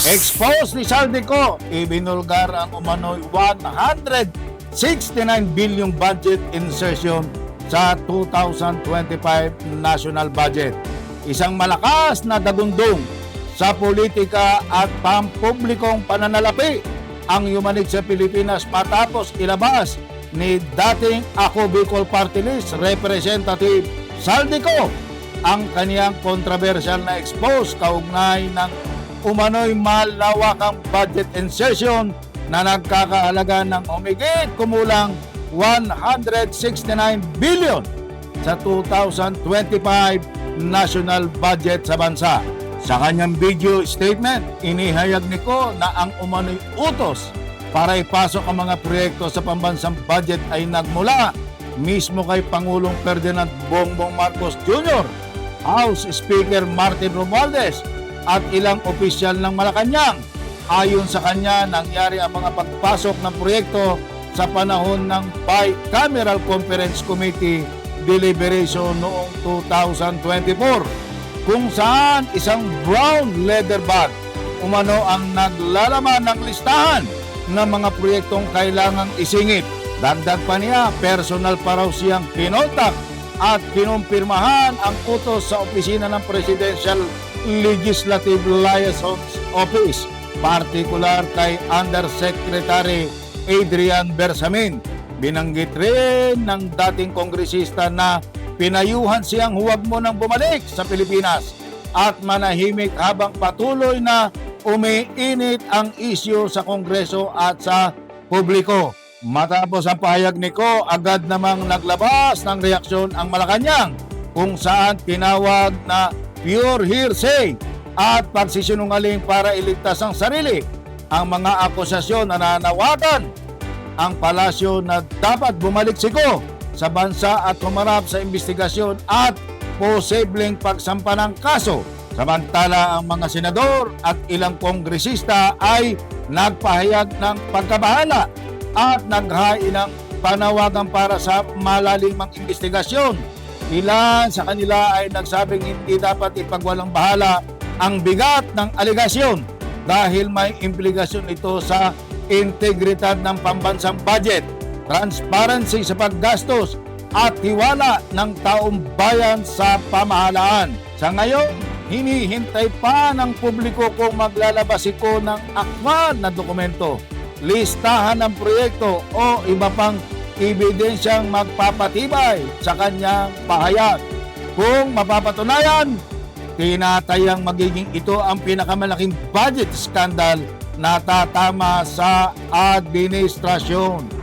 Expose ni Saldico, ibinulgar ang umano'y 169 billion budget insertion sa 2025 national budget. Isang malakas na dagundong sa politika at pampublikong pananalapi ang yumanig sa Pilipinas matapos ilabas ni dating Ako Bicol Party List Representative Saldico ang kaniyang controversial na expose kaugnay ng umano'y malawakang budget insertion na nagkakahalaga ng umigit kumulang 169 billion sa 2025 national budget sa bansa. Sa kanyang video statement, inihayag ni Ko na ang umano'y utos para ipasok ang mga proyekto sa pambansang budget ay nagmula mismo kay Pangulong Ferdinand Bongbong Marcos Jr., House Speaker Martin Romualdez at ilang opisyal ng Malacanang. Ayon sa kanya, nangyari ang mga pagpasok ng proyekto sa panahon ng Bicameral Conference Committee deliberation noong 2024 kung saan isang brown leather bag umano ang naglalaman ng listahan ng mga proyektong kailangang isingit. Dagdag pa niya, personal pa raw siyang kinontak at kinumpirmahan ang utos sa opisina ng Presidential Legislative Liaison Office, partikular kay Undersecretary Adrian Bersamin. Binanggit rin ng dating kongresista na pinayuhan siyang huwag mo nang bumalik sa Pilipinas at manahimik habang patuloy na umiinit ang isyu sa Kongreso at sa publiko. Matapos ang pahayag ni Ko, agad namang naglabas ng reaksyon ang Malacanang kung saan tinawag na pure hearsay at pagsisinungaling para iligtas ang sarili. Ang mga akusasyon na nanawagan ang palasyo na dapat bumalik si Ko sa bansa at humarap sa investigasyon at posibleng pagsampa ng kaso. Samantala ang mga senador at ilang kongresista ay nagpahayag ng pagkabahala at naghain ng panawagan para sa malalimang investigasyon. Ilan sa kanila ay nagsabing hindi dapat ipagwalang bahala ang bigat ng aligasyon dahil may implikasyon ito sa integridad ng pambansang budget, transparency sa paggastos at tiwala ng taong bayan sa pamahalaan. Sa ngayon, hinihintay pa ng publiko kung maglalabas iko ng akwad na dokumento, listahan ng proyekto o iba pang ebidensyang magpapatibay sa kanyang pahayag. Kung mapapatunayan, tinatayang magiging ito ang pinakamalaking budget scandal na tatama sa administrasyon.